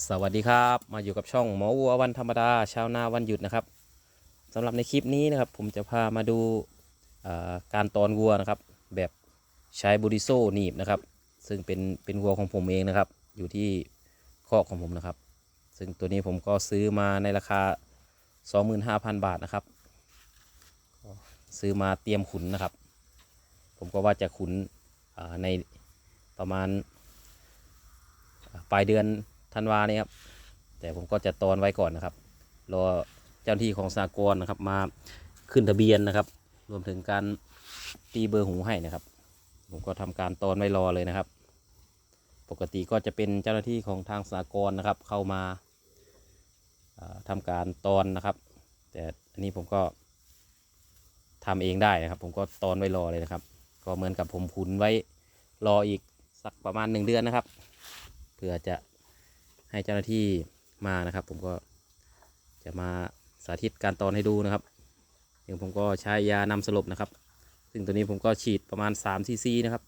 สวัสดีครับมาอยู่กับช่องหมอวัววันธรรมดาชาวนาวันหยุดนะครับสำหรับในคลิปนี้นะครับ ผมจะพามาดูการตอนวัวนะครับ แบบใช้บูริโซหนีบนะครับ ซึ่งเป็นเป็นวัวของผมเองนะครับ อยู่ที่คอกของผมนะครับ ซึ่งตัวนี้ผมก็ซื้อมาในราคา 25,000 บาทนะครับ ซื้อมาเตรียมขุนนะครับ ผมก็ว่าจะขุนในประมาณปลายเดือน ธันวาเนี่ยครับ แต่ผมก็จะตอนไว้ก่อนนะครับ รอเจ้าหน้าที่ของสากลนะครับ มาขึ้นทะเบียนนะครับ รวมถึงการตีเบอร์หูให้นะครับ ผมก็ทำการตอนไว้รอเลยนะครับ ปกติก็จะเป็นเจ้าหน้าที่ของทางสากลนะครับ เข้ามาเอ่อทำการตอนนะครับ แต่อันนี้ผมก็ทำเองได้นะครับ ผมก็ตอนไว้รอเลยนะครับ ก็เหมือนกับผมขุนไว้รออีกสักประมาณหนึ่งเดือนนะครับ เพื่อจะ ให้เจ้าหน้าที่มานะครับ ผมก็จะมาสาธิตการตอนให้ดูนะครับอย่างผมก็ใช้ยานำสลบนะครับ ซึ่งตัวนี้ผมก็ฉีดประมาณ3ซีซีนะครับ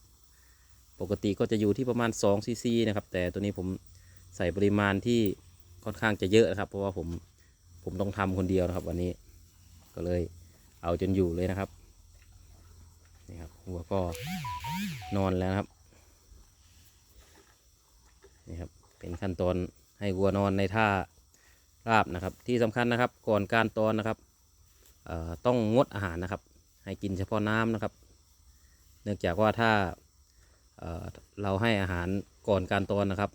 ปกติก็จะอยู่ที่ประมาณ2ซีซีนะครับ แต่ตัวนี้ผมใส่ปริมาณที่ค่อนข้างจะเยอะนะครับ เพราะว่าผมผมต้องทำคนเดียวนะครับ วันนี้ก็เลยเอาจนอยู่เลยนะครับนี่ครับหัวก็นอนแล้วนะครับนี่ครับ เป็นขั้นตอนให้วัวนอนในท่าราบนะครับ ที่สำคัญนะครับก่อนการตอนนะครับต้องงดอาหารนะครับ ให้กินเฉพาะน้ำนะครับ เนื่องจากว่าถ้าเราให้อาหารก่อนการตอนนะครับ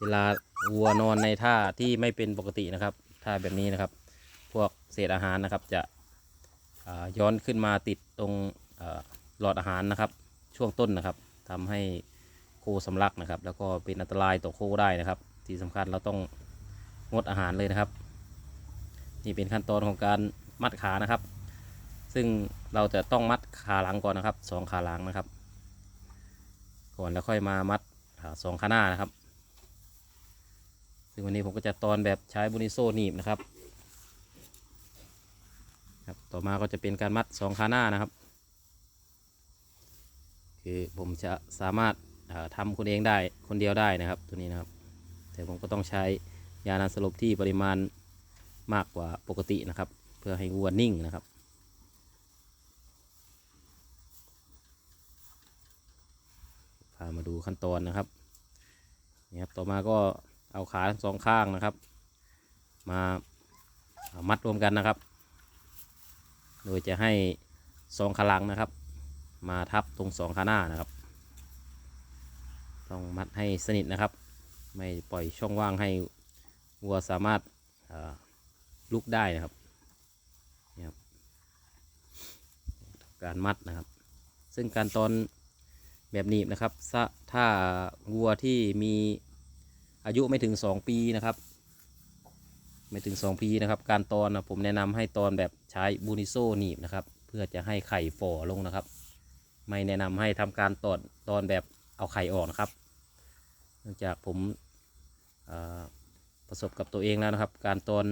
เวลาวัวนอนในท่าที่ไม่เป็นปกตินะครับท่าแบบนี้นะครับ พวกเศษอาหารนะครับจะย้อนขึ้นมาติดตรงหลอดอาหารนะครับ ช่วงต้นนะครับทำให้ สำลักนะครับ แล้วก็เป็นอันตรายต่อโคได้นะครับ ที่สำคัญเราต้องงดอาหารเลยนะครับ นี่เป็นขั้นตอนของการมัดขานะครับ ซึ่งเราจะต้องมัดขาหลังก่อนนะครับสองขาหลังนะครับ ก่อนแล้วค่อยมามัดสองขาหน้านะครับ ซึ่งวันนี้ผมก็จะตอนแบบใช้บุนิโซหนีบนะครับครับต่อมาก็จะเป็นการมัดสองขาหน้านะครับคือผมจะสามารถ ทำคนเองได้คนเดียวได้นะครับตัวนี้นะครับ แต่ผมก็ต้องใช้ยานาสลบที่ปริมาณมากกว่าปกตินะครับ เพื่อให้วัวนิ่งนะครับพามาดูขั้นตอนนะครับนี่ครับต่อมาก็เอาขาทั้งสองข้างนะครับ มามัดรวมกันนะครับ โดยจะให้สองขาหลังนะครับ มาทับตรงสองขาหน้านะครับ ต้องมัดให้สนิทนะครับ ไม่ปล่อยช่องว่างให้วัวสามารถลุกได้นะครับนี่ครับการมัดนะครับ ซึ่งการตอนแบบหนีบนะครับ ถ้าวัวที่มีอายุไม่ถึง 2 ปีนะครับ ไม่ถึง 2 ปีนะครับ การตอนนะผมแนะนำให้ตอนแบบใช้บูนิโซหนีบนะครับ เพื่อจะให้ไข่ฝ่อลงนะครับ ไม่แนะนำให้ทำการตอนตอนแบบ เอาไข่ออกนะครับ เนื่องจากผมประสบกับตัวเองแล้วนะครับ การตอน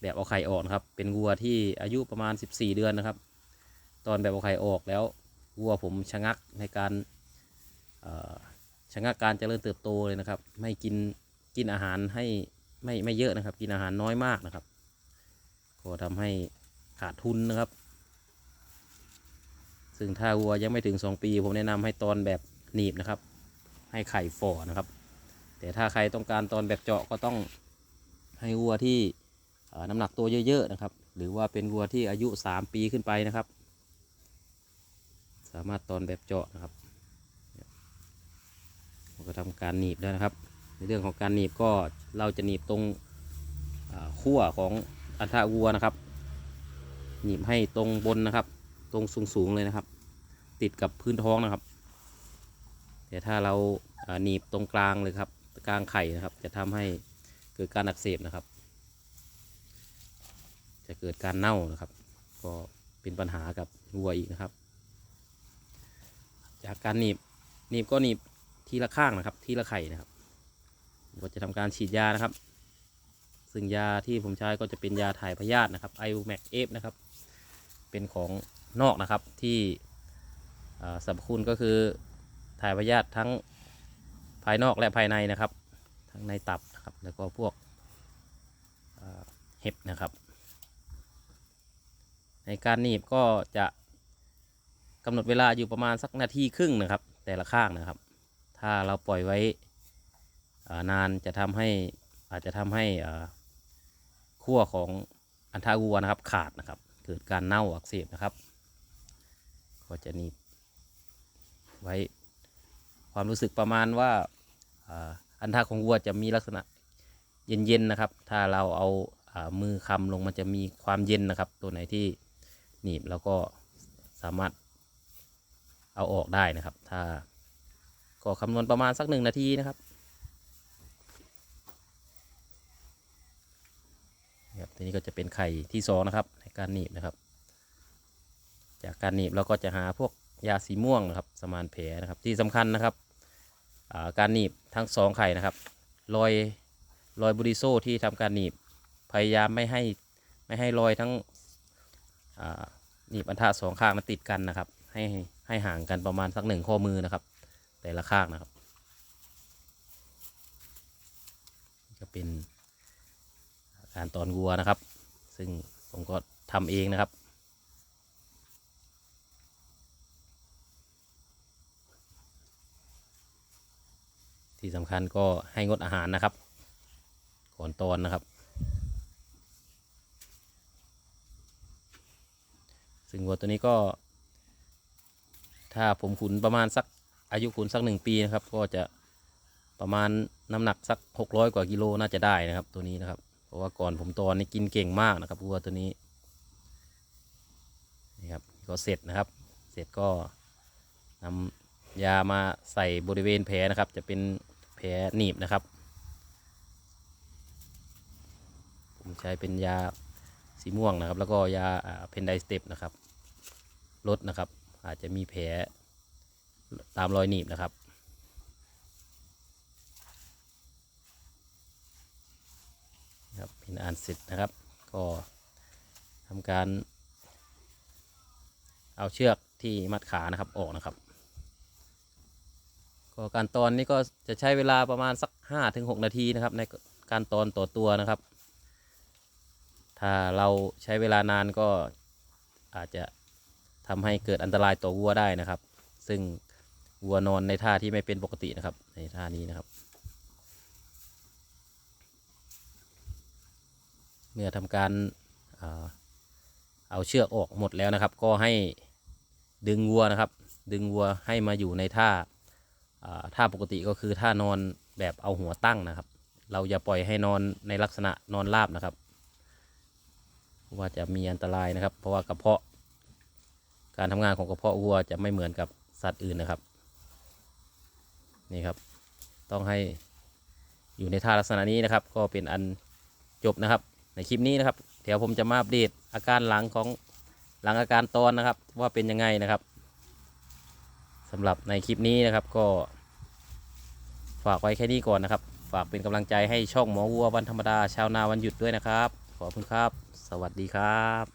แบบเอาไข่ออกนะครับ เป็นวัวที่อายุประมาณ 14 เดือนนะครับ ตอนแบบเอาไข่ออกแล้ววัวผมชะงักในการชะงักการเจริญเติบโตเลยนะครับ ไม่กินกินอาหารให้ไม่ไม่เยอะนะครับ กินอาหารน้อยมากนะครับก็ทำให้ขาดทุนนะครับ ซึ่งถ้าวัวยังไม่ถึง 2 ปี ผมแนะนำให้ตอนแบบ หนีบนะครับ ให้ไข่ฝ่อนะครับ แต่ถ้าใครต้องการตอนแบบเจาะก็ต้องให้วัวที่น้ำหนักตัวเยอะๆนะครับ หรือว่าเป็นวัวที่อายุ 3 ปีขึ้นไปนะครับ สามารถตอนแบบเจาะนะครับผมก็ทำการหนีบแล้วนะครับ ในเรื่องของการหนีบก็เราจะหนีบตรงขั้วของอันทะวัวนะครับ หนีบให้ตรงบนนะครับ ตรงสูงๆเลยนะครับ ติดกับพื้นท้องนะครับ แต่ถ้าเราหนีบตรงกลางเลยครับกลางไข่นะครับ จะทำให้เกิดการอักเสบนะครับ จะเกิดการเน่านะครับ ก็เป็นปัญหากับวัวอีกนะครับ จากการหนีบหนีบก็หนีบทีละข้างนะครับ ทีละไข่นะครับผมก็จะทำการฉีดยานะครับ ซึ่งยาที่ผมใช้ก็จะเป็นยาถ่ายพยาธินะครับไอ m a c F นะครับ เป็นของนอกนะครับที่สรรพคุณก็คือ ถ่ายพยาธิทั้งภายนอกและภายในนะครับ ทั้งในตับนะครับแล้วก็พวกเห็บนะครับ ในการหนีบก็จะกำหนดเวลาอยู่ประมาณสักนาทีครึ่งนะครับ แต่ละข้างนะครับ ถ้าเราปล่อยไว้นานจะทำให้อาจจะทำให้ขั้วของอันทาวัวนะครับขาดนะครับ เกิดการเน่าอักเสบนะครับ ก็จะหนีบไว้ ความรู้สึกประมาณว่าอันทาของวัวจะมีลักษณะเย็นๆนะครับ ถ้าเราเอาอามือคำลงมันจะมีความเย็นนะครับ ตัวไหนที่หนีบแล้วก็สามารถเอาออกได้นะครับ ถ้าก็คำนวณประมาณสักหนึ่งนาทีนะครับครับทีนี้ก็จะเป็นไข่ที่สองนะครับในการหนีบนะครับ จากการหนีบเราก็จะหาพวกยาสีม่วงนะครับ สมานแผลนะครับที่สำคัญนะครับ การหนีบทั้งสองไข่นะครับรอยรอยบุริโซที่ทำการหนีบพยายามไม่ให้ไม่ให้รอยทั้งหนีบอันทะสองข้างมันติดกันนะครับ ให้ให้ห่างกันประมาณสักหนึ่งข้อมือนะครับ แต่ละข้างนะครับนี่ก็เป็นการตอนวัวนะครับ ซึ่งผมก็ทำเองนะครับ ที่สำ คัญก็ให้งดอาหารนะครับ ก่อนตอนนะครับ ซึ่งวัวตัวนี้ก็ ถ้าผมขุนประมาณสักอายุขุนสักหนึ่งปีนะครับ ก็จะประมาณน้ำหนักสักหกร้อยกว่ากิโลน่าจะได้นะครับ ตัวนี้นะครับ เพราะว่าก่อนผมตอนนี่กินเก่งมากนะครับวัวตัวนี้นี่ครับก็เสร็จนะครับ เสร็จก็นำยามาใส่บริเวณแผลนะครับ จะเป็น ลหนีบนะครับ ผมใช้เป็นยาสีม่วงนะครับ แล้วก็ยาเพนไดสเต็ปนะครับลดนะครับ อาจจะมีแผลตามรอยหนีบนะครับครับเป็นอันเสร็จนะครับ ก็ทำการเอาเชือกที่มัดขานะครับออกนะครับ ก็การตอนนี้ก็จะใช้เวลาประมาณสักห้าถึงหกนาทีนะครับ ในการตอนต่อตัวนะครับ ถ้าเราใช้เวลานานก็อาจจะทำให้เกิดอันตรายต่อวัวได้นะครับ ซึ่งวัวนอนในท่าที่ไม่เป็นปกตินะครับ ในท่านี้นะครับ เมื่อทำการเอาเชือกออกหมดแล้วนะครับ ก็ให้ดึงวัวนะครับ ดึงวัวให้มาอยู่ในท่า ท่าปกติก็คือท่านอนแบบเอาหัวตั้งนะครับ เราอย่าปล่อยให้นอนในลักษณะนอนราบนะครับ ว่าจะมีอันตรายนะครับ เพราะว่ากระเพาะ การทำงานของกระเพาะวัวจะไม่เหมือนกับสัตว์อื่นนะครับ นี่ครับ ต้องให้อยู่ในท่าลักษณะนี้นะครับ ก็เป็นอันจบนะครับ ในคลิปนี้นะครับ เดี๋ยวผมจะมาอัปเดตอาการหลังของหลังอาการตอนนะครับ ว่าเป็นยังไงนะครับ สำหรับในคลิปนี้นะครับก็ ฝากไว้แค่นี้ก่อนนะครับ ฝากเป็นกำลังใจให้ช่องหมอวัววันธรรมดาชาวนาวันหยุดด้วยนะครับ ขอบคุณครับ สวัสดีครับ